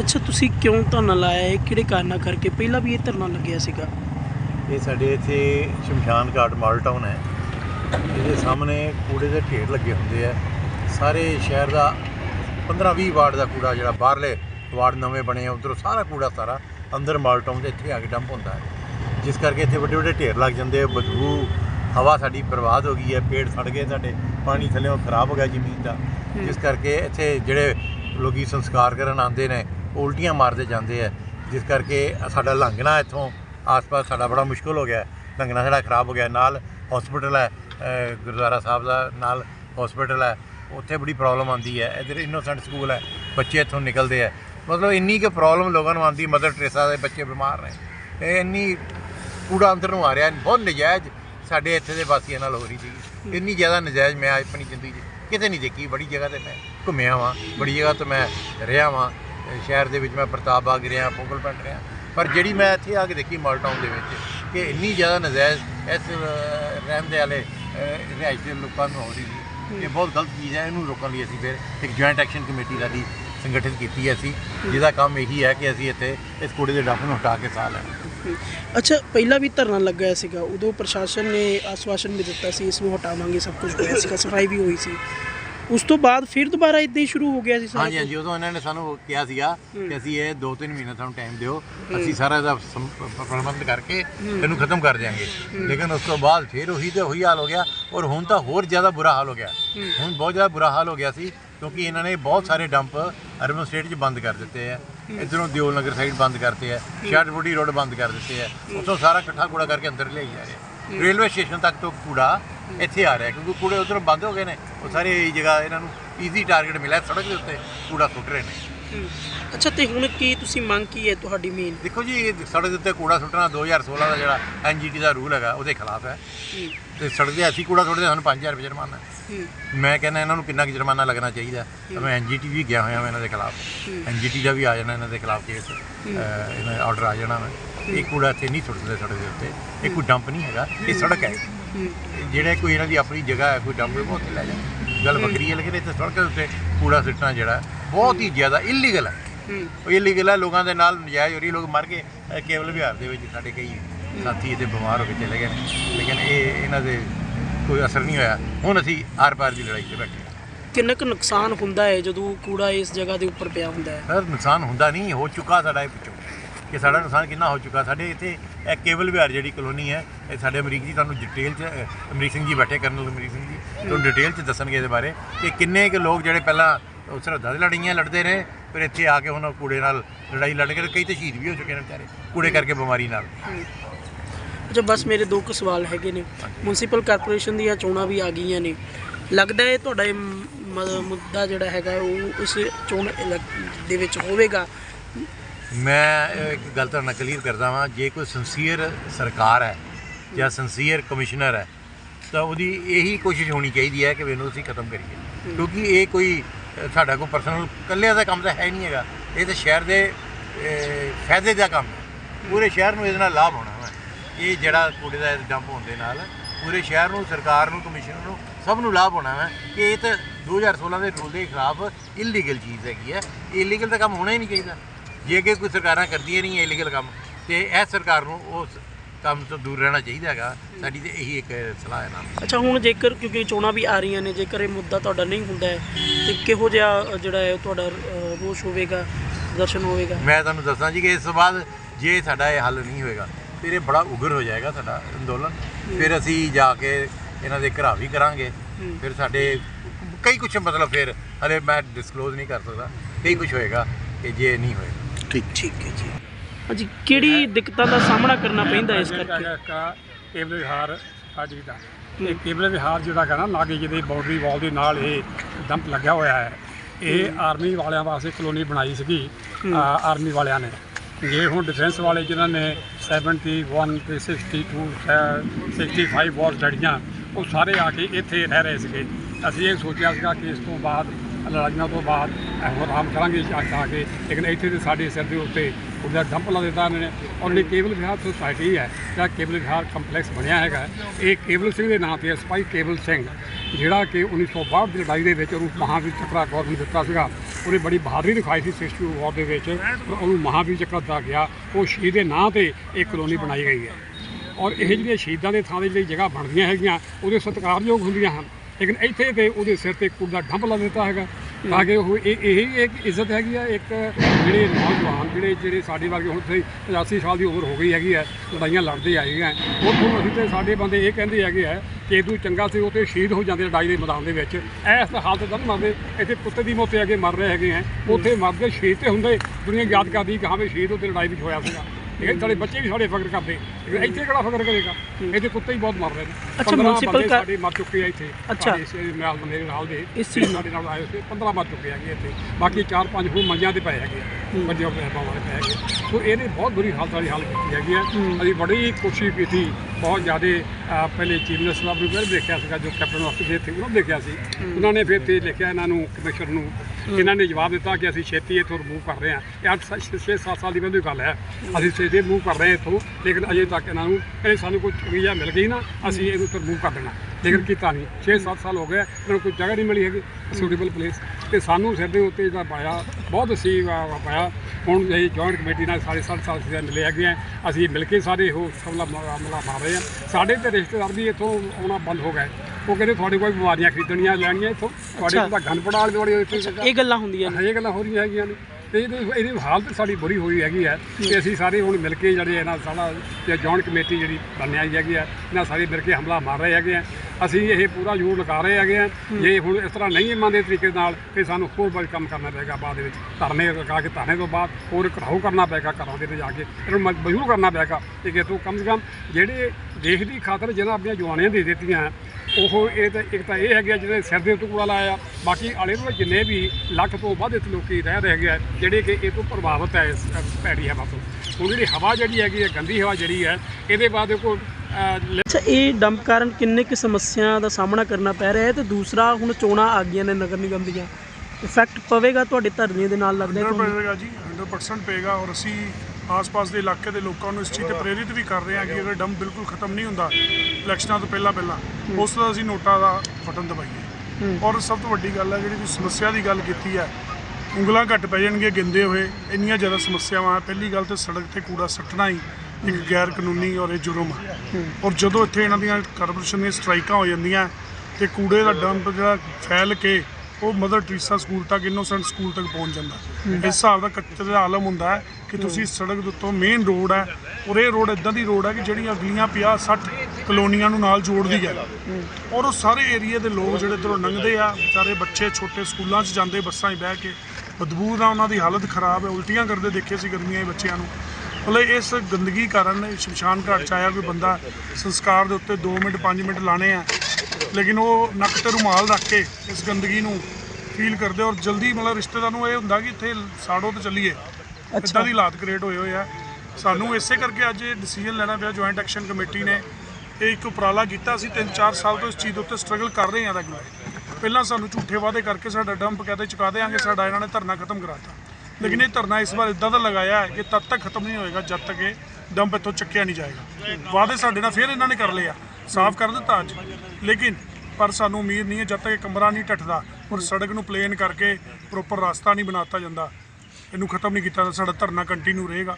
ਅੱਛਾ ਤੁਸੀਂ ਕਿਉਂ ਧਰਨਾ ਲਾਇਆ? ਹੈ ਕਿਹੜੇ ਕਾਰਨਾਂ ਕਰਕੇ? ਪਹਿਲਾਂ ਵੀ ਇਹ ਧਰਨਾ ਲੱਗਿਆ ਸੀਗਾ। ਇਹ ਸਾਡੇ ਇੱਥੇ ਸ਼ਮਸ਼ਾਨ ਘਾਟ ਮਾਲ ਟਾਊਨ ਹੈ। ਇਹਦੇ ਸਾਹਮਣੇ ਕੂੜੇ ਦੇ ਢੇਰ ਲੱਗੇ ਹੁੰਦੇ ਆ। ਸਾਰੇ ਸ਼ਹਿਰ ਦਾ 15-20 ਵਾਰਡ ਦਾ ਕੂੜਾ ਜਿਹੜਾ ਬਾਹਰਲੇ ਵਾਰਡ ਨਵੇਂ ਬਣੇ ਆ ਉਧਰੋਂ ਸਾਰਾ ਕੂੜਾ ਸਾਰਾ ਅੰਦਰ ਮਾਲ ਟਾਊਨ ਦੇ ਇੱਥੇ ਆ ਕੇ ਡੰਪ ਹੁੰਦਾ ਹੈ। ਜਿਸ ਕਰਕੇ ਇੱਥੇ ਵੱਡੇ ਵੱਡੇ ਢੇਰ ਲੱਗ ਜਾਂਦੇ ਆ ਬਦਬੂ ਹਵਾ ਸਾਡੀ ਬਰਬਾਦ ਹੋ ਗਈ ਹੈ ਪੇੜ ਸੜ ਗਏ ਸਾਡੇ ਪਾਣੀ ਥੱਲੇੋਂ ਖਰਾਬ ਹੋ ਗਿਆ ਜ਼ਮੀਨ ਦਾ। ਜਿਸ ਕਰਕੇ ਇੱਥੇ ਜਿਹੜੇ ਲੋਕੀ ਸੰਸਕਾਰ ਕਰਨ ਆਉਂਦੇ ਨੇ ਉਲਟੀਆਂ ਮਾਰਦੇ ਜਾਂਦੇ ਆ, ਜਿਸ ਕਰਕੇ ਸਾਡਾ ਲੰਘਣਾ ਇੱਥੋਂ ਆਸ-ਪਾਸ ਸਾਡਾ ਬੜਾ ਮੁਸ਼ਕਲ ਹੋ ਗਿਆ। ਲੰਘਣਾ ਸਾਡਾ ਖਰਾਬ ਹੋ ਗਿਆ। ਨਾਲ ਹਸਪੀਟਲ ਹੈ ਗੁਰਦੁਆਰਾ ਸਾਹਿਬ ਦਾ ਨਾਲ ਹਸਪੀਟਲ ਹੈ। ਉੱਥੇ ਬੜੀ ਪ੍ਰੋਬਲਮ ਆਉਂਦੀ ਹੈ। ਇਧਰ ਇਨੋਸੈਂਟ ਸਕੂਲ ਹੈ। ਬੱਚੇ ਇੱਥੋਂ ਨਿਕਲਦੇ ਆ। ਮਤਲਬ ਇੰਨੀ ਕੁ ਪ੍ਰੋਬਲਮ ਲੋਕਾਂ ਨੂੰ ਆਉਂਦੀ, ਮਦਰ ਟ੍ਰੇਸਾ ਦੇ ਬੱਚੇ ਬਿਮਾਰ ਨੇ। ਇਹ ਇੰਨੀ ਕੂੜਾ ਅੰਦਰ ਨੂੰ ਆ ਰਿਹਾ, ਬਹੁਤ ਨਜਾਇਜ਼ ਸਾਡੇ ਇੱਥੇ ਦੇ ਵਾਸੀਆਂ ਨਾਲ ਹੋ ਰਹੀ ਸੀ। ਇੰਨੀ ਜ਼ਿਆਦਾ ਨਜਾਇਜ਼ ਮੈਂ ਆਪਣੀ ਜ਼ਿੰਦਗੀ 'ਚ ਕਿਤੇ ਨਹੀਂ ਦੇਖੀ। ਬੜੀ ਜਗ੍ਹਾ ਤੇ ਮੈਂ ਘੁੰਮਿਆ ਵਾਂ, ਬੜੀ ਜਗ੍ਹਾ ਤੋਂ ਮੈਂ ਰਿਹਾ ਵਾਂ। ਸ਼ਹਿਰ ਦੇ ਵਿੱਚ ਮੈਂ ਪ੍ਰਤਾਪ ਬਾਗ ਰਿਹਾ ਪੋਗਲ ਪਿੰਡ ਰਿਹਾ। ਪਰ ਜਿਹੜੀ ਮੈਂ ਇੱਥੇ ਆ ਕੇ ਦੇਖੀ ਮਾਲ ਟਾਊਨ ਦੇ ਵਿੱਚ ਕਿ ਇੰਨੀ ਜ਼ਿਆਦਾ ਨਜਾਇਜ਼ ਇਸ ਰਹਿੰਦੇ ਵਾਲੇ ਰਿਹਾਇਸ਼ ਦੇ ਲੋਕਾਂ ਨੂੰ ਹੋ ਰਹੀ ਸੀ। ਇਹ ਬਹੁਤ ਗਲਤ ਚੀਜ਼ ਹੈ ਇਹਨੂੰ ਰੋਕਣ ਲਈ ਅਸੀਂ ਫਿਰ ਇੱਕ ਜੁਆਇੰਟ ਐਕਸ਼ਨ ਕਮੇਟੀ ਦਾ ਦੀ ਸੰਗਠਿਤ ਕੀਤੀ ਹੈ ਅਸੀਂ ਜਿਹਦਾ ਕੰਮ ਇਹੀ ਹੈ ਕਿ ਅਸੀਂ ਇੱਥੇ ਇਸ ਕੂੜੇ ਦੇ ਡੰਪ ਨੂੰ ਹਟਾ ਕੇ ਸਾਹ ਲੈਣਾ। ਅੱਛਾ ਪਹਿਲਾਂ ਵੀ ਧਰਨਾ ਲੱਗਾ ਸੀਗਾ ਉਦੋਂ ਪ੍ਰਸ਼ਾਸਨ ਨੇ ਆਸਵਾਸ਼ਨ ਵੀ ਦਿੱਤਾ ਸੀ ਇਸ ਨੂੰ ਹਟਾਵਾਂਗੇ ਸਭ ਕੁਝ ਹੋਇਆ ਸੀਗਾ ਸਫ਼ਾਈ ਵੀ ਹੋਈ ਸੀ। ਉਸ ਤੋਂ ਬਾਅਦ ਫਿਰ ਦੁਬਾਰਾ ਇਦਾਂ ਹੀ ਸ਼ੁਰੂ ਹੋ ਗਿਆ ਸੀ ਸਾਰਾ ਹਾਂਜੀ ਹਾਂਜੀ ਉਦੋਂ ਇਹਨਾਂ ਨੇ ਸਾਨੂੰ ਕਿਹਾ ਸੀਗਾ ਕਿ ਅਸੀਂ ਇਹ 2-3 ਮਹੀਨੇ ਤੁਹਾਨੂੰ ਟਾਈਮ ਦਿਓ ਅਸੀਂ ਸਾਰਾ ਇਹਦਾ ਸਮ- ਪ- ਪ੍ਰਬੰਧ ਕਰਕੇ ਇਹਨੂੰ ਖਤਮ ਕਰ ਦਿਆਂਗੇ। ਲੇਕਿਨ ਉਸ ਤੋਂ ਬਾਅਦ ਫਿਰ ਉਹੀ ਤੇ ਉਹੀ ਹਾਲ ਹੋ ਗਿਆ ਔਰ ਹੁਣ ਤਾਂ ਹੋਰ ਜ਼ਿਆਦਾ ਬੁਰਾ ਹਾਲ ਹੋ ਗਿਆ। ਹੁਣ ਬਹੁਤ ਜ਼ਿਆਦਾ ਬੁਰਾ ਹਾਲ ਹੋ ਗਿਆ ਸੀ ਕਿਉਂਕਿ ਇਹਨਾਂ ਨੇ ਬਹੁਤ ਸਾਰੇ ਡੰਪ ਅਰਬਨ ਸਟੇਟ 'ਚ ਬੰਦ ਕਰ ਦਿੱਤੇ ਆ। ਇਧਰੋਂ ਦਿਓਲ ਨਗਰ ਸਾਈਡ ਬੰਦ ਕਰਤੇ ਆ। ਸ਼ਾਟਬੁੱਡੀ ਰੋਡ ਬੰਦ ਕਰ ਦਿੱਤੇ ਆ। ਉੱਥੋਂ ਸਾਰਾ ਇਕੱਠਾ ਕੂੜਾ ਕਰਕੇ ਅੰਦਰ ਲਿਆਈ ਜਾ ਰਿਹਾ ਰੇਲਵੇ ਸਟੇਸ਼ਨ ਤੱਕ ਤੋਂ ਕੂੜਾ ਇੱਥੇ ਆ ਰਿਹਾ ਕਿਉਂਕਿ ਕੂੜੇ ਉਧਰੋਂ ਬੰਦ ਹੋ ਗਏ ਨੇ। ਉਹ ਸਾਰੇ ਇਹ ਜਗ੍ਹਾ ਇਹਨਾਂ ਨੂੰ ਈਜ਼ੀ ਟਾਰਗੇਟ ਮਿਲਿਆ ਸੜਕ ਦੇ ਉੱਤੇ ਕੂੜਾ ਸੁੱਟ ਰਹੇ ਨੇ। ਅੱਛਾ ਤੇ ਹੁਣ ਕੀ ਤੁਸੀਂ ਮੰਗ ਕੀ ਹੈ ਤੁਹਾਡੀ ਮੇਨ ਦੇਖੋ ਜੀ ਇਹ ਸੜਕ ਦੇ ਉੱਤੇ ਕੂੜਾ ਸੁੱਟਣਾ 2016 ਦਾ ਜਿਹੜਾ ਐਨਜੀਟੀ ਦਾ ਰੂਲ ਹੈਗਾ ਉਹਦੇ ਖਿਲਾਫ ਹੈ। ਤੇ ਸੜਕ ਦੇ ਅਸੀਂ ਕੂੜਾ ਸੁੱਟਦੇ ਸਾਨੂੰ 5000 ਰੁਪਏ ਜੁਰਮਾਨਾ ਹੈ। ਮੈਂ ਕਹਿੰਦਾ ਇਹਨਾਂ ਨੂੰ ਕਿੰਨਾ ਕੁ ਜੁਰਮਾਨਾ ਲੱਗਣਾ ਚਾਹੀਦਾ। ਤਾਂ ਮੈਂ ਐਨਜੀਟੀ ਵੀ ਗਿਆ ਹੋਇਆ ਮੈਂ ਇਹਨਾਂ ਦੇ ਖਿਲਾਫ। ਐਨਜੀਟੀ ਦਾ ਵੀ ਆ ਜਾਣਾ ਇਹਨਾਂ ਦੇ ਖਿਲਾਫ ਕੇਸ ਇਹਨਾਂ ਆਰਡਰ ਆ ਜਾਣਾ ਮੈਂ ਇਹ ਕੂੜਾ ਇੱਥੇ ਨਹੀਂ ਸੁੱਟਦੇ ਸੜਕ ਦੇ ਉੱਤੇ। ਇਹ ਕੋਈ ਡੰਪ ਨਹੀਂ ਹੈਗਾ। ਇਹ ਸੜਕ ਹੈ। ਜਿਹੜੇ ਕੋਈ ਇਹਨਾਂ ਦੀ ਆਪਣੀ ਜਗ੍ਹਾ ਹੈ ਕੋਈ ਡੰਪ ਉਹ ਉੱਥੇ ਲੈ ਜਾ। ਗੱਲ ਵੱਖਰੀ ਹੈ ਲੇਕਿਨ ਇੱਥੇ ਸੜਕ ਦੇ ਉੱਤੇ ਕੂੜਾ ਸੁੱਟਣਾ ਜਿਹੜਾ ਬਹੁਤ ਹੀ ਜ਼ਿਆਦਾ ਇਲੀਗਲ ਹੈ। ਉਹ ਇਲੀਗਲ ਹੈ ਲੋਕਾਂ ਦੇ ਨਾਲ ਨਜਾਇਜ਼ ਹੋ ਰਹੀ ਲੋਕ ਮਰ ਗਏ ਕੇਵਲ ਵਿਹਾਰ ਦੇ ਵਿੱਚ ਸਾਡੇ ਕਈ ਸਾਥੀ ਇੱਥੇ ਬਿਮਾਰ ਹੋ ਕੇ ਚਲੇ ਗਏ ਲੇਕਿਨ ਇਹ ਇਹਨਾਂ ਦੇ ਕੋਈ ਅਸਰ ਨਹੀਂ ਹੋਇਆ। ਹੁਣ ਅਸੀਂ ਆਰ ਪਾਰ ਦੀ ਲੜਾਈ 'ਚ ਬੈਠੇ ਕਿੰਨਾ ਕੁ ਨੁਕਸਾਨ ਹੁੰਦਾ ਹੈ ਜਦੋਂ ਕੂੜਾ ਇਸ ਜਗ੍ਹਾ ਦੇ ਉੱਪਰ ਪਿਆ ਹੁੰਦਾ ਹੈ? ਸਰ ਨੁਕਸਾਨ ਹੁੰਦਾ ਨਹੀਂ ਹੋ ਚੁੱਕਾ ਸਾਡਾ ਇਹ ਪਿੱਛੋਂ। ਕਿ ਸਾਡਾ ਨੁਕਸਾਨ ਕਿੰਨਾ ਹੋ ਚੁੱਕਾ। ਸਾਡੇ ਇੱਥੇ ਇਹ ਕੇਵਲ ਵਿਹਾਰ ਜਿਹੜੀ ਕਲੋਨੀ ਹੈ ਇਹ ਸਾਡੇ ਅਮਰੀਕ ਜੀ ਤੁਹਾਨੂੰ ਡਿਟੇਲ 'ਚ ਅਮਰੀਕ ਸਿੰਘ ਜੀ ਬੈਠੇ ਕਰਨਲ ਅਮਰੀਕ ਸਿੰਘ ਜੀ ਤੁਹਾਨੂੰ ਡਿਟੇਲ 'ਚ ਦੱਸਣਗੇ ਇਹਦੇ ਬਾਰੇ ਕਿ ਕਿੰਨੇ ਕੁ ਲੋਕ ਜਿਹੜੇ ਪਹਿਲਾਂ ਉਹ ਸਰਹੱਦਾਂ ਦੀ ਲੜਾਈਆਂ ਲੜਦੇ ਰਹੇ ਫਿਰ ਇੱਥੇ ਆ ਕੇ ਹੁਣ ਉਹ ਕੂੜੇ ਨਾਲ ਲੜਾਈ ਲੜ ਕੇ ਕਈ ਤਾਂ ਸ਼ਹੀਦ ਵੀ ਹੋ ਚੁੱਕੇ ਨੇ ਵਿਚਾਰੇ ਕੂੜੇ ਕਰਕੇ ਬਿਮਾਰੀ ਨਾਲ। ਅੱਛਾ ਬਸ ਮੇਰੇ ਦੋ ਕੁ ਸਵਾਲ ਹੈਗੇ ਨੇ। ਮਿਊਨਿਸਪਲ ਕਾਰਪੋਰੇਸ਼ਨ ਦੀਆਂ ਚੋਣਾਂ ਵੀ ਆ ਗਈਆਂ ਨੇ। ਲੱਗਦਾ ਹੈ ਤੁਹਾਡਾ ਇਹ ਮ- ਮੁੱਦਾ ਜਿਹੜਾ ਹੈਗਾ ਉਹ ਇਸ ਚੋਣ ਇਲੈਕ- ਦੇ ਵਿੱਚ ਹੋਵੇਗਾ। ਮੈਂ ਇੱਕ ਗੱਲ ਤੁਹਾਡੇ ਨਾਲ ਕਲੀਅਰ ਕਰਦਾ ਵਾਂ ਜੇ ਕੋਈ ਸਿੰਸੀਅਰ ਸਰਕਾਰ ਹੈ ਜਾਂ ਸਿੰਸੀਅਰ ਕਮਿਸ਼ਨਰ ਹੈ ਤਾਂ ਉਹਦੀ ਇਹੀ ਕੋਸ਼ਿਸ਼ ਹੋਣੀ ਚਾਹੀਦੀ ਹੈ ਕਿ ਇਹਨੂੰ ਅਸੀਂ ਖਤਮ ਕਰੀਏ। ਕਿਉਂਕਿ ਇਹ ਕੋਈ ਸਾਡਾ ਕੋਈ ਪਰਸਨਲ ਇਕੱਲਿਆਂ ਦਾ ਕੰਮ ਤਾਂ ਹੈ ਨਹੀਂ ਹੈਗਾ। ਇਹ ਤਾਂ ਸ਼ਹਿਰ ਦੇ ਫਾਇਦੇ ਦਾ ਕੰਮ ਹੈ। ਪੂਰੇ ਸ਼ਹਿਰ ਨੂੰ ਇਹਦੇ ਨਾਲ ਲਾਭ ਹੋਣਾ ਹੈ ਇਹ ਜਿਹੜਾ ਕੂੜੇ ਦਾ ਡੰਪ ਹੋਣ ਦੇ ਨਾਲ ਪੂਰੇ ਸ਼ਹਿਰ ਨੂੰ ਸਰਕਾਰ ਨੂੰ ਕਮਿਸ਼ਨਰ ਨੂੰ ਸਭ ਨੂੰ ਲਾਭ ਹੋਣਾ ਹੈ ਕਿ ਇਹ ਤਾਂ 2016 ਦੇ ਰੂਲ ਦੇ ਖਿਲਾਫ ਇਲੀਗਲ ਚੀਜ਼ ਹੈਗੀ ਹੈ। ਇਲੀਗਲ ਤਾਂ ਕੰਮ ਹੋਣਾ ਹੀ ਨਹੀਂ ਚਾਹੀਦਾ। ਜੇ ਕਿ ਕੋਈ ਸਰਕਾਰਾਂ ਕਰਦੀਆਂ ਨਹੀਂ ਇਲੀਗਲ ਕੰਮ ਤੇ ਇਹ ਸਰਕਾਰ ਨੂੰ ਉਸ ਕੰਮ ਤੋਂ ਦੂਰ ਰਹਿਣਾ ਚਾਹੀਦਾ ਹੈਗਾ। ਸਾਡੀ ਤੇ ਇਹੀ ਇੱਕ ਸਲਾਹ ਹੈ ਨਾਲ ਅੱਛਾ ਹੁਣ ਜੇਕਰ ਕਿਉਂਕਿ ਚੋਣਾਂ ਵੀ ਆ ਰਹੀਆਂ ਨੇ ਜੇਕਰ ਇਹ ਮੁੱਦਾ ਤੁਹਾਡਾ ਨਹੀਂ ਹੁੰਦਾ ਹੈ ਤੇ ਕਿਹੋ ਜਿਹਾ ਜਿਹੜਾ ਹੈ ਤੁਹਾਡਾ ਰੋਸ਼ ਹੋਵੇਗਾ ਦਰਸ਼ਨ ਹੋਵੇਗਾ? ਮੈਂ ਤੁਹਾਨੂੰ ਦੱਸਾਂ ਜੀ ਕਿ ਇਸ ਤੋਂ ਬਾਅਦ ਜੇ ਸਾਡਾ ਇਹ ਹੱਲ ਨਹੀਂ ਹੋਏਗਾ ਫਿਰ ਇਹ ਬੜਾ ਉਗਰ ਹੋ ਜਾਏਗਾ ਸਾਡਾ ਅੰਦੋਲਨ। ਫਿਰ ਅਸੀਂ ਜਾ ਕੇ ਇਹਨਾਂ ਦੇ ਘਰਾਂ ਵੀ ਕਰਾਂਗੇ। ਫਿਰ ਸਾਡੇ ਕਈ ਕੁਝ ਮਤਲਬ ਫਿਰ ਹਲੇ ਮੈਂ ਡਿਸਕਲੋਜ਼ ਨਹੀਂ ਕਰ ਸਕਦਾ। ਕਈ ਕੁਝ ਹੋਏਗਾ ਕਿ ਜੇ ਨਹੀਂ ਹੋਏਗਾ। ਠੀਕ ਠੀਕ ਹੈ ਜੀ। ਹਾਂਜੀ ਕਿਹੜੀ ਦਿੱਕਤਾਂ ਦਾ ਸਾਹਮਣਾ ਕਰਨਾ ਪੈਂਦਾ ਇਸ ਕਰਕੇ? ਕੇਬਲ ਵਿਹਾਰ ਹਾਜੀ ਦਾ। ਇਹ ਕੇਬਲ ਵਿਹਾਰ ਜਿਹੜਾ ਹੈਗਾ ਨਾ ਲਾਗੇ ਜਿਹਦੇ ਬਾਉਂਡਰੀ ਵਾਲ ਦੇ ਨਾਲ ਇਹ ਡੰਪ ਲੱਗਿਆ ਹੋਇਆ ਹੈ। ਇਹ ਆਰਮੀ ਵਾਲਿਆਂ ਵਾਸਤੇ ਕਲੋਨੀ ਬਣਾਈ ਸੀਗੀ ਆ, ਆਰਮੀ ਵਾਲਿਆਂ ਨੇ। ਜੇ ਹੁਣ ਡਿਫੈਂਸ ਵਾਲੇ ਜਿਨ੍ਹਾਂ ਨੇ 71 ਤੇ 62 ਅ, 65 ਵਾਰ ਲੜੀਆਂ ਉਹ ਸਾਰੇ ਆ ਕੇ ਇੱਥੇ ਰਹਿ ਰਹੇ ਸੀਗੇ। ਅਸੀਂ ਇਹ ਸੋਚਿਆ ਸੀਗਾ ਕਿ ਇਸ ਤੋਂ ਬਾਅਦ ਲੜਾਈਆਂ ਤੋਂ ਬਾਅਦ ਇਹੋ ਆਰਾਮ ਕਰਾਂਗੇ ਆ ਕੇ। ਲੇਕਿਨ ਇੱਥੇ ਤੇ ਸਾਡੇ ਸਿਰ ਦੇ ਉੱਤੇ ਉਹਦਾ ਡੰਪ ਲਾ ਦਿੱਤਾ ਇਹਨਾਂ ਨੇ। ਔਰ ਇਹ ਕੇਬਲ ਵਿਹਾਰ ਸੁਸਾਇਟੀ ਹੈ ਜਿਹੜਾ ਕੇਬਲ ਵਿਹਾਰ ਕੰਪਲੈਕਸ ਬਣਿਆ ਹੈਗਾ। ਇਹ ਕੇਬਲ ਸਿੰਘ ਦੇ ਨਾਂ ਤੇ ਹੈ ਸਪਾਈ ਕੇਬਲ ਸਿੰਘ। ਜਿਹੜਾ ਕਿ 1962 ਦੀ ਲੜਾਈ ਦੇ ਵਿੱਚ ਉਹਨੂੰ ਮਹਾਵੀਰ ਚੱਕਰਾ ਗੌਰਵ ਨੂੰ ਦਿੱਤਾ ਸੀਗਾ। ਉਹਨੇ ਬੜੀ ਬਹਾਦਰੀ ਦਿਖਾਈ ਸੀ 62 ਵਾਰ ਦੇ ਵਿੱਚ। ਉਹਨੂੰ ਮਹਾਵੀਰ ਚੱਕਰ ਦਿੱਤਾ ਗਿਆ। ਉਹ ਸ਼ਹੀਦ ਦੇ ਨਾਂ ਤੇ ਇਹ ਕਲੋਨੀ ਬਣਾਈ ਗਈ ਹੈ। ਔਰ ਇਹ ਜਿਹੜੀਆਂ ਸ਼ਹੀਦਾਂ ਦੇ ਥਾਂ ਦੇ ਜਿਹੜੀ ਜਗ੍ਹਾ ਬਣਦੀਆਂ ਹੈਗੀਆਂ, ਉਹਦੇ ਸਤਿਕਾਰਯੋਗ ਹੁੰਦੀਆਂ ਹਨ। ਲੇਕਿਨ ਇੱਥੇ ਤੇ ਉਹਦੇ ਸਿਰ ਤੇ ਕੁੜ ਦਾ ਡੰਪ ਲਾ ਦਿੱਤਾ ਹੈਗਾ। ਤਾਂ ਕਿ ਉਹ ਇਹ ਇਹ ਇੱਕ ਇੱਜ਼ਤ ਹੈਗੀ ਆ, ਇੱਕ ਜਿਹੜੇ ਨੌਜਵਾਨ, ਜਿਹੜੇ ਜਿਹੜੇ ਸਾਡੇ ਵਰਗੇ ਹੁਣ ਤੁਸੀਂ 85 ਸਾਲ ਦੀ ਉਮਰ ਹੋ ਗਈ ਹੈਗੀ ਹੈ ਲੜਾਈਆਂ ਲੜਦੇ ਆਏ ਹੈ ਉੱਥੋਂ ਅਸੀਂ ਤੇ ਸਾਡੇ ਬੰਦੇ ਇਹ ਕਹਿੰਦੇ ਹੈਗੇ ਆ ਕਿ ਤੂੰ ਚੰਗਾ ਸੀ, ਉਹ ਤੇ ਸ਼ਹੀਦ ਹੋ ਜਾਂਦੇ ਲੜਾਈ ਦੇ ਮੈਦਾਨ ਦੇ ਵਿੱਚ। ਇਸ ਹਾਲਤ ਤਾਂ ਨਹੀਂ ਮਰਦੇ ਇੱਥੇ ਪੁੱਤ ਦੀ ਮੌਤ ਅੱਗੇ ਮਰ ਰਹੇ ਹੈਗੇ ਆ। ਉੱਥੇ ਮਰਦੇ ਸ਼ਹੀਦ ਤੇ ਹੁੰਦੇ, ਦੁਨੀਆ ਯਾਦ ਕਰਦੀ ਕਿ ਹਾਂ ਵੀ ਸ਼ਹੀਦ ਉੱਥੇ ਲੜਾਈ ਵਿੱਚ ਹੋਇਆ ਸੀਗਾ। ਇਹ ਸਾਡੇ ਬੱਚੇ ਵੀ ਸਾਡੇ ਫਕਰ ਕਰਦੇ। ਇੱਥੇ ਕਿਹੜਾ ਫਕਰ ਕਰੇਗਾ? ਇੱਥੇ ਕੁੱਤੇ ਹੀ ਬਹੁਤ ਮਰ ਰਹੇ ਨੇ। ਅੱਛਾ, 15 municipal ਬੰਦੇ ਘਰ- ਸਾਡੇ ਮਰ ਚੁੱਕੇ ਆ ਇੱਥੇ। ਅੱਛਾ। ਸਾਡੇ ਇਸ ਨਾਲ ਬੰਦੇ ਨਾਲ ਦੇ ਇਸ ਚੀਜ਼ ਸਾਡੇ ਨਾਲ ਆਏ ਸੀ। 15 ਮਰ ਚੁੱਕੇ ਹੈਗੇ ਇੱਥੇ। ਬਾਕੀ 4-5 ਹੁਣ ਮੰਜਿਆਂ ਤੇ ਪਏ ਹੈਗੇ ਆ। ਮੰਜਿਆਂ ਤੇ ਆਪਾਂ ਵਾਲੇ ਪਏ ਹੈਗੇ ਸੋ ਇਹਨੇ ਬਹੁਤ ਬੁਰੀ ਹਾਲਤ ਵਾਲੀ ਹਾਲਤ ਕੀਤੀ ਹੈਗੀ ਆ। ਅਸੀਂ ਬੜੀ ਕੋਸ਼ਿਸ਼ ਕੀਤੀ। ਬਹੁਤ ਜ਼ਿਆਦਾ ਪਹਿਲੇ ਚੀਫ ਮਿਨਿਸਟਰ ਸਾਹਿਬ ਨੂੰ ਪਹਿਲੇ ਦੇਖਿਆ ਸੀਗਾ ਜੋ ਕੈਪਟਨ ਆਫਿਸ ਇੱਥੇ ਉਹਨਾਂ ਨੂੰ ਦੇਖਿਆ ਸੀ। ਉਹਨਾਂ ਨੇ ਫਿਰ ਤੇ ਲਿਖਿਆ ਇਹਨਾਂ ਨੂੰ ਕਮਿਸ਼ਨਰ ਨੂੰ। ਇਹਨਾਂ ਨੇ ਜਵਾਬ ਦਿੱਤਾ ਕਿ ਅਸੀਂ ਛੇਤੀ ਇੱਥੋਂ ਰਿਮੂਵ ਕਰ ਰਹੇ ਹਾਂ। ਇਹ ਅੱਠ 6-7 ਸਾਲ ਦੀ ਪਹਿਲੀ ਗੱਲ ਹੈ। ਅਸੀਂ ਛੇਤੀ ਰਿਮੂਵ ਕਰ ਰਹੇ ਹਾਂ ਇੱਥੋਂ। ਲੇਕਿਨ ਅਜੇ ਤੱਕ ਇਹਨਾਂ ਨੂੰ ਇਹ ਸਾਨੂੰ ਕੋਈ ਵੀਜ਼ਾ ਮਿਲ ਗਈ ਨਾ ਅਸੀਂ ਇਹਨੂੰ ਰਿਮੂਵ ਕਰ ਦੇਣਾ। ਲੇਕਿਨ ਕੀਤਾ ਨਹੀਂ 6-7 ਸਾਲ ਹੋ ਗਏ ਇਹਨਾਂ ਨੂੰ ਕੋਈ ਜਗ੍ਹਾ ਨਹੀਂ ਮਿਲੀ ਹੈਗੀ ਸੂਟੇਬਲ ਪਲੇਸ ਤੇ ਸਾਨੂੰ ਸਿਰ ਦੇ ਉੱਤੇ ਜਿਹੜਾ ਪਾਇਆ ਬਹੁਤ ਅਸੀਂ ਪਾਇਆ। ਹੁਣ ਇਹ ਜੁਆਇੰਟ ਕਮੇਟੀ ਨਾਲ ਸਾਰੇ ਸਾਲ ਸਾਲ ਅਸੀਂ ਮਿਲੇ ਹੈਗੇ ਆ ਅਸੀਂ ਮਿਲ ਕੇ ਸਾਰੇ ਉਹ ਸਭਲਾ ਮਾਮਲਾ ਮਾਰ ਰਹੇ ਆ। ਸਾਡੇ ਤੇ ਰਿਸ਼ਤੇਦਾਰ ਵੀ ਇੱਥੋਂ ਆਉਣਾ ਬੰਦ ਹੋ ਗਏ। ਉਹ ਕਹਿੰਦੇ ਤੁਹਾਡੇ ਕੋਈ ਬਿਮਾਰੀਆਂ ਖਰੀਦਣੀਆਂ ਲੈਣੀਆਂ ਇੱਥੋਂ। ਤੁਹਾਡੇ ਕੋਲ ਤਾਂ ਗੰਦ ਪੜਾਲ ਦੇ ਬੜੇ ਇੱਥੇ ਇਹ ਗੱਲਾਂ ਹੁੰਦੀਆਂ ਨੇ। ਇਹ ਗੱਲਾਂ ਹੋ ਰਹੀਆਂ ਹੈਗੀਆਂ ਨੇ। ਤੇ ਇਹਦੀ ਇਹਦੀ ਹਾਲਤ ਸਾਡੀ ਬੁਰੀ ਹੋਈ ਹੈਗੀ ਹੈ ਤੇ ਅਸੀਂ ਸਾਰੇ ਹੁਣ ਮਿਲ ਕੇ ਜਿਹੜੇ ਇਹਨਾਂ ਸਾਡਾ ਤੇ ਜੌਇੰਟ ਕਮੇਟੀ ਜਿਹੜੀ ਬਣਾਈ ਹੈਗੀ ਹੈ, ਇਹਨਾਂ ਸਾਰੇ ਮਿਲ ਕੇ ਹਮਲਾ ਮਾਰ ਰਹੇ ਹੈਗੇ ਆ ਅਸੀਂ ਇਹ ਪੂਰਾ ਜ਼ੋਰ ਲਗਾ ਰਹੇ ਹੈਗੇ ਆ ਜੇ ਹੁਣ ਇਸ ਤਰ੍ਹਾਂ ਨਹੀਂ ਮੰਨਦੇ ਤਰੀਕੇ ਨਾਲ, ਤੇ ਸਾਨੂੰ ਹੋਰ ਬੜਾ ਕੰਮ ਕਰਨਾ ਪਏਗਾ ਬਾਅਦ ਦੇ ਵਿੱਚ। ਧਰਨੇ ਲਗਾ ਕੇ, ਧਰਨੇ ਤੋਂ ਬਾਅਦ ਹੋਰ ਘਰਾਓ ਕਰਨਾ ਪਏਗਾ ਘਰਾਂ ਦੇ ਵਿੱਚ ਜਾ ਕੇ, ਇਹਨੂੰ ਮਜਬੂਰ ਕਰਨਾ ਪਏਗਾ ਕਿ ਕਿ ਤੂੰ ਕਮ ਸੇ ਕਮ ਜਿਹੜੇ ਦੇਸ਼ ਦੀ ਖਾਤਰ ਜਿਹਨਾਂ ਆਪਣੀਆਂ ਜਵਾਨੀਆਂ ਦੇ ਦਿੱਤੀਆਂ ਉਹ ਇਹ ਤਾਂ ਇੱਕ ਤਾਂ ਇਹ ਹੈਗੇ ਆ ਜਿਹੜੇ ਸਿਰ ਦੇ ਉੱਤੇ ਕੂੜਾ ਲਾਇਆ ਬਾਕੀ ਆਲੇ ਦੁਆਲੇ ਜਿੰਨੇ ਵੀ ਲੱਖ ਤੋਂ ਵੱਧ ਇੱਥੇ ਲੋਕੀ ਰਹਿ ਰਹੇ ਹੈਗੇ ਆ ਜਿਹੜੇ ਕਿ ਇਹ ਤੋਂ ਪ੍ਰਭਾਵਿਤ ਹੈ ਇਸ ਭੈੜੀ ਹਵਾ ਤੋਂ। ਹੁਣ ਜਿਹੜੀ ਹਵਾ ਜਿਹੜੀ ਹੈਗੀ ਹੈ ਗੰਦੀ ਹਵਾ ਜਿਹੜੀ ਹੈ ਇਹਦੇ ਬਾਅਦ ਲ- ਅੱਛਾ ਇਹ ਡੰਪ ਕਾਰਨ ਕਿੰਨੇ ਕੁ ਸਮੱਸਿਆ ਦਾ ਸਾਹਮਣਾ ਕਰਨਾ ਪੈ ਰਿਹਾ ਹੈ ਤੇ ਦੂਸਰਾ ਹੁਣ ਚੋਣਾਂ ਆ ਗਈਆਂ ਨੇ ਨਗਰ ਨਿਗਮ ਦੀਆਂ। ਇਫੈਕਟ ਪਵੇਗਾ ਤੁਹਾਡੇ ਧਰਨੇ ਦੇ ਨਾਲ ਲੱਗਦਾ ਹੈ 100% ਤੁਹਾਨੂੰ ਪਏਗਾ ਜੀ 100% ਪਏਗਾ ਔਰ ਅਸੀਂ ਆਸ-ਪਾਸ ਦੇ ਇਲਾਕੇ ਦੇ ਲੋਕਾਂ ਨੂੰ ਇਸ ਚੀਜ਼ ਤੇ ਪ੍ਰੇਰਿਤ ਵੀ ਕਰ ਰਹੇ ਹਾਂ ਕਿ ਅਗਰ ਡੰਪ ਬਿਲਕੁਲ ਖਤਮ ਨਹੀਂ ਹੁੰਦਾ ਇਲੈਕਸ਼ਨਾਂ ਤੋਂ ਪਹਿਲਾਂ ਪਹਿਲਾਂ ਉਸ ਤੋਂ ਅਸੀਂ ਨੋਟਾਂ ਦਾ ਬਟਨ ਦਬਾਈਏ। ਔਰ ਸਭ ਤੋਂ ਵੱਡੀ ਗੱਲ ਹੈ ਜਿਹੜੀ ਤੁਸੀਂ ਸਮੱਸਿਆ ਦੀ ਗੱਲ ਕੀਤੀ ਹੈ ਉਂਗਲਾਂ ਘੱਟ ਪੈ ਜਾਣਗੇ ਗਿੰਦੇ ਹੋਏ ਇੰਨੀਆਂ ਜ਼ਿਆਦਾ ਸਮੱਸਿਆਵਾਂ ਪਹਿਲੀ ਗੱਲ ਤੇ ਸੜਕ ਤੇ ਕੂੜਾ ਸੱਟਣਾ ਹੀ ਇੱਕ ਗੈਰ ਕਾਨੂੰਨੀ ਔਰ ਇਹ ਜੁਰਮ ਹੈ। ਔਰ ਜਦੋਂ ਇੱਥੇ ਇਹਨਾਂ ਦੀਆਂ ਕਾਰਪੋਰੇਸ਼ਨ ਦੀਆਂ ਸਟ੍ਰਾਈਕਾਂ ਹੋ ਜਾਂਦੀਆਂ ਤੇ ਕੂੜੇ ਦਾ ਡੰਪ ਜਿਹੜਾ ਫੈਲ ਕੇ ਉਹ ਮਦਰ ਟਰੀਸਾ ਸਕੂਲ ਤੱਕ ਇਨੋਸੈਂਟ ਸਕੂਲ ਤੱਕ ਪਹੁੰਚ ਜਾਂਦਾ। ਇਸ ਹਿਸਾਬ ਦਾ ਕੱਚੇ ਦਾ ਆਲਮ ਹੁੰਦਾ ਹੈ ਕਿ ਤੁਸੀਂ ਸੜਕ ਦੇ ਉੱਤੋਂ ਮੇਨ ਰੋਡ ਹੈ, ਔਰ ਇਹ ਰੋਡ ਇਦਾਂ ਦੀ ਰੋਡ ਹੈ ਕਿ ਜਿਹੜੀਆਂ ਅਗਲੀਆਂ 50 60 ਕਲੋਨੀਆਂ ਨੂੰ ਨਾਲ ਜੋੜਦੀ ਹੈ। ਔਰ ਉਹ ਸਾਰੇ ਏਰੀਆ ਦੇ ਲੋਕ ਜਿਹੜੇ ਇੱਧਰੋਂ ਲੰਘਦੇ ਆ, ਵਿਚਾਰੇ ਬੱਚੇ ਛੋਟੇ ਸਕੂਲਾਂ 'ਚ ਜਾਂਦੇ ਬੱਸਾਂ 'ਚ ਬਹਿ ਕੇ ਬਦਬੂ ਨਾਲ ਉਹਨਾਂ ਦੀ ਹਾਲਤ ਖਰਾਬ ਹੈ, ਉਲਟੀਆਂ ਕਰਦੇ ਦੇਖੇ ਸੀ ਗਰਮੀਆਂ ਦੇ ਬੱਚਿਆਂ ਨੂੰ। ਮਤਲਬ ਇਸ ਗੰਦਗੀ ਕਾਰਨ ਸ਼ਮਸ਼ਾਨ ਘਾਟ 'ਚ ਆਇਆ ਕੋਈ ਬੰਦਾ ਸੰਸਕਾਰ ਦੇ ਉੱਤੇ 2 ਮਿੰਟ 5 ਮਿੰਟ ਲਾਣੇ ਆ। ਲੇਕਿਨ ਉਹ ਨੱਕ ਤੇ ਰੁਮਾਲ ਰੱਖ ਕੇ ਇਸ ਗੰਦਗੀ ਨੂੰ ਫੀਲ ਕਰਦੇ ਔਰ ਜਲਦੀ ਮਤਲਬ ਰਿਸ਼ਤੇਦਾਰ ਨੂੰ ਇਹ ਹੁੰਦਾ ਕਿ ਇੱਥੇ ਸਾੜੋ ਤੇ ਚੱਲੀਏ। ਇੱਦਾਂ ਦੀ ਹਾਲਾਤ ਕ੍ਰੀਏਟ ਹੋਏ ਹੋਏ ਆ। ਸਾਨੂੰ ਇਸੇ ਕਰਕੇ ਅੱਜ ਇਹ ਡਿਸੀਜਨ ਲੈਣਾ ਪਿਆ ਜੁਆਇੰਟ ਐਕਸ਼ਨ ਕਮੇਟੀ ਨੇ। ਇਹ ਇੱਕ ਉਪਰਾਲਾ ਕੀਤਾ ਸੀ 3-4 ਸਾਲ ਤੋਂ ਇਸ ਚੀਜ਼ ਦੇ ਉੱਤੇ ਸਟਰਗਲ ਕਰ ਰਹੇ ਹਾਂ ਰੈਗੂਲਰ ਪਹਿਲਾਂ ਸਾਨੂੰ ਝੂਠੇ ਵਾਅਦੇ ਕਰਕੇ ਸਾਡਾ ਡੰਪ ਕਹਿੰਦੇ ਚੁਕਾ ਦੇਾਂਗੇ ਸਾਡਾ ਇਹਨਾਂ ਨੇ ਧਰਨਾ ਖਤਮ ਕਰਾਤਾ। ਲੇਕਿਨ ਇਹ ਧਰਨਾ ਇਸ ਵਾਰ ਇਦਾਂ ਦਾ ਲਗਾਇਆ ਹੈ ਕਿ ਤਦ ਤੱਕ ਖਤਮ ਨਹੀਂ ਹੋਏਗਾ, ਜਦ ਤੱਕ ਇਹ ਡੰਪ ਇੱਥੋਂ ਚੱਕਿਆ ਨਹੀਂ ਜਾਏਗਾ। ਵਾਅਦੇ ਸਾਡੇ ਨਾਲ ਫਿਰ ਇਹਨਾਂ ਨੇ ਕਰ ਲਿਆ ਸਾਫ਼ ਕਰ ਦਿੱਤਾ ਅੱਜ। ਲੇਕਿਨ ਪਰ ਸਾਨੂੰ ਉਮੀਦ ਨਹੀਂ ਹੈ, ਜਦ ਤੱਕ ਇਹ ਕਮਰਾ ਨਹੀਂ ਟੱਟਦਾ ਔਰ ਸੜਕ ਨੂੰ ਪਲੇਨ ਕਰਕੇ ਪ੍ਰੋਪਰ ਰਸਤਾ ਨਹੀਂ ਬਣਾਤਾ ਜਾਂਦਾ ਇਹਨੂੰ ਖਤਮ ਨਹੀਂ ਕੀਤਾ ਤਾਂ ਸਾਡਾ ਧਰਨਾ ਕੰਟੀਨਿਊ ਰਹੇਗਾ।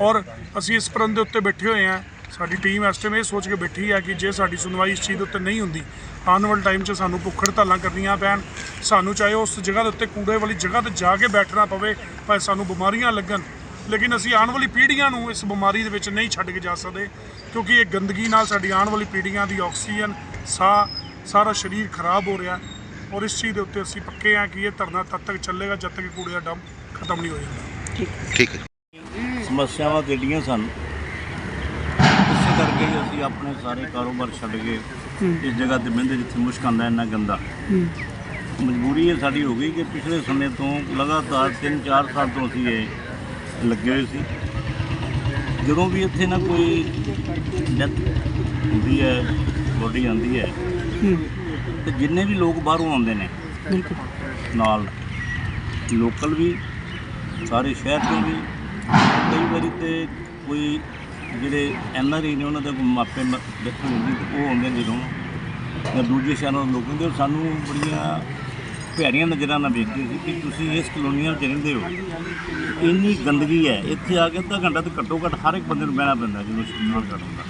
ਔਰ ਅਸੀਂ ਇਸ ਪ੍ਰੰਦ ਦੇ ਉੱਤੇ ਬੈਠੇ ਹੋਏ ਹਾਂ। ਸਾਡੀ ਟੀਮ ਇਸ ਟਾਈਮ ਇਹ ਸੋਚ ਕੇ ਬੈਠੀ ਹੈ ਕਿ ਜੇ ਸਾਡੀ ਸੁਣਵਾਈ ਇਸ ਚੀਜ਼ ਦੇ ਉੱਤੇ ਨਹੀਂ ਹੁੰਦੀ, ਆਉਣ ਵਾਲੇ ਟਾਈਮ 'ਚ ਸਾਨੂੰ ਭੁੱਖੜ ਧਾਲਾਂ ਕਰਨੀਆਂ ਪੈਣ। ਸਾਨੂੰ ਚਾਹੇ ਉਸ ਜਗ੍ਹਾ ਦੇ ਉੱਤੇ ਕੂੜੇ ਵਾਲੀ ਜਗ੍ਹਾ ਤੇ ਜਾ ਕੇ ਬੈਠਣਾ ਪਵੇ, ਭਾਵੇਂ ਸਾਨੂੰ ਬਿਮਾਰੀਆਂ ਲੱਗਣ, ਲੇਕਿਨ ਅਸੀਂ ਆਉਣ ਵਾਲੀ ਪੀੜ੍ਹੀਆਂ ਨੂੰ ਇਸ ਬਿਮਾਰੀ ਦੇ ਵਿੱਚ ਨਹੀਂ ਛੱਡ ਕੇ ਜਾ ਸਕਦੇ, ਕਿਉਂਕਿ ਇਹ ਗੰਦਗੀ ਨਾਲ ਸਾਡੀ ਆਉਣ ਵਾਲੀ ਪੀੜ੍ਹੀਆਂ ਦੀ ਆਕਸੀਜਨ, ਸਾਹ, ਸਾਰਾ ਸਰੀਰ ਖਰਾਬ ਹੋ ਰਿਹਾ ਔਰ ਇਸ ਚੀਜ਼ ਦੇ ਉੱਤੇ ਅਸੀਂ ਪੱਕੇ ਹਾਂ ਕਿ ਇਹ ਧਰਨਾ ਤਦ ਤੱਕ ਚੱਲੇਗਾ ਜਦ ਤੱਕ ਕੂੜੇ ਦਾ ਡੰਪ ਖਤਮ ਨਹੀਂ ਹੋ ਜਾਂਦਾ। ਠੀਕ। ਹੈ। ਸਮੱਸਿਆਵਾਂ ਕਿੱਡੀਆਂ ਸਨ? ਇਸੇ ਕਰਕੇ ਹੀ ਅਸੀਂ ਆਪਣੇ ਸਾਰੇ ਕਾਰੋਬਾਰ ਛੱਡ ਕੇ ਇਸ ਜਗ੍ਹਾ ਤੇ ਬਹਿੰਦੇ ਜਿੱਥੇ ਮੁਸ਼ਕ ਆਉਂਦਾ ਇੰਨਾ ਗੰਦਾ। ਮਜਬੂਰੀ ਇਹ ਸਾਡੀ ਹੋ ਗਈ ਕਿ ਪਿਛਲੇ ਸਮੇਂ ਤੋਂ ਲਗਾਤਾਰ 3-4 ਸਾਲ ਤੋਂ ਅਸੀਂ ਇਹ ਲੱਗੇ ਹੋਏ ਸੀ। ਜਦੋਂ ਵੀ ਇੱਥੇ ਨਾ ਕੋਈ ਡੈਥ ਹੁੰਦੀ ਹੈ ਬੋਡੀ ਆਉਂਦੀ ਹੈ। ਤੇ ਜਿੰਨੇ ਵੀ ਲੋਕ ਬਾਹਰੋਂ ਆਉਂਦੇ ਨੇ ਬਿਲਕੁਲ। ਨਾਲ ਲੋਕਲ ਵੀ ਸਾਰੇ ਸ਼ਹਿਰ ਤੋਂ ਵੀ। ਕਈ ਵਾਰੀ ਤੇ ਕੋਈ ਜਿਹੜੇ ਐਨ ਆਰ ਆਈ ਨੇ ਉਹਨਾਂ ਦੇ ਕੋਈ ਮਾਪੇ ਮ- ਦੇਖਣ ਹੁੰਦੀ ਤੇ ਉਹ ਆਉਂਦੇ ਜਦੋਂ। ਜਾਂ ਦੂਜੇ ਸ਼ਹਿਰਾਂ ਦੇ ਲੋਕ ਹੁੰਦੇ, ਉਹ ਸਾਨੂੰ ਬੜੀਆਂ ਭੈੜੀਆਂ ਨਜ਼ਰਾਂ ਨਾਲ ਵੇਖਦੇ ਸੀ ਕਿ ਤੁਸੀਂ ਇਸ ਕਲੋਨੀਆਂ ਵਿੱਚ ਰਹਿੰਦੇ ਹੋ। ਇੰਨੀ ਗੰਦਗੀ ਹੈ। ਇੱਥੇ ਆ ਕੇ ਅੱਧਾ ਘੰਟਾ ਤੇ ਘੱਟੋ ਘੱਟ ਹਰ ਇੱਕ ਬੰਦੇ ਨੂੰ ਬਹਿਣਾ ਪੈਂਦਾ ਜਦੋਂ ਇਸ਼ਨਾਨ ਕਰਨ ਦਾ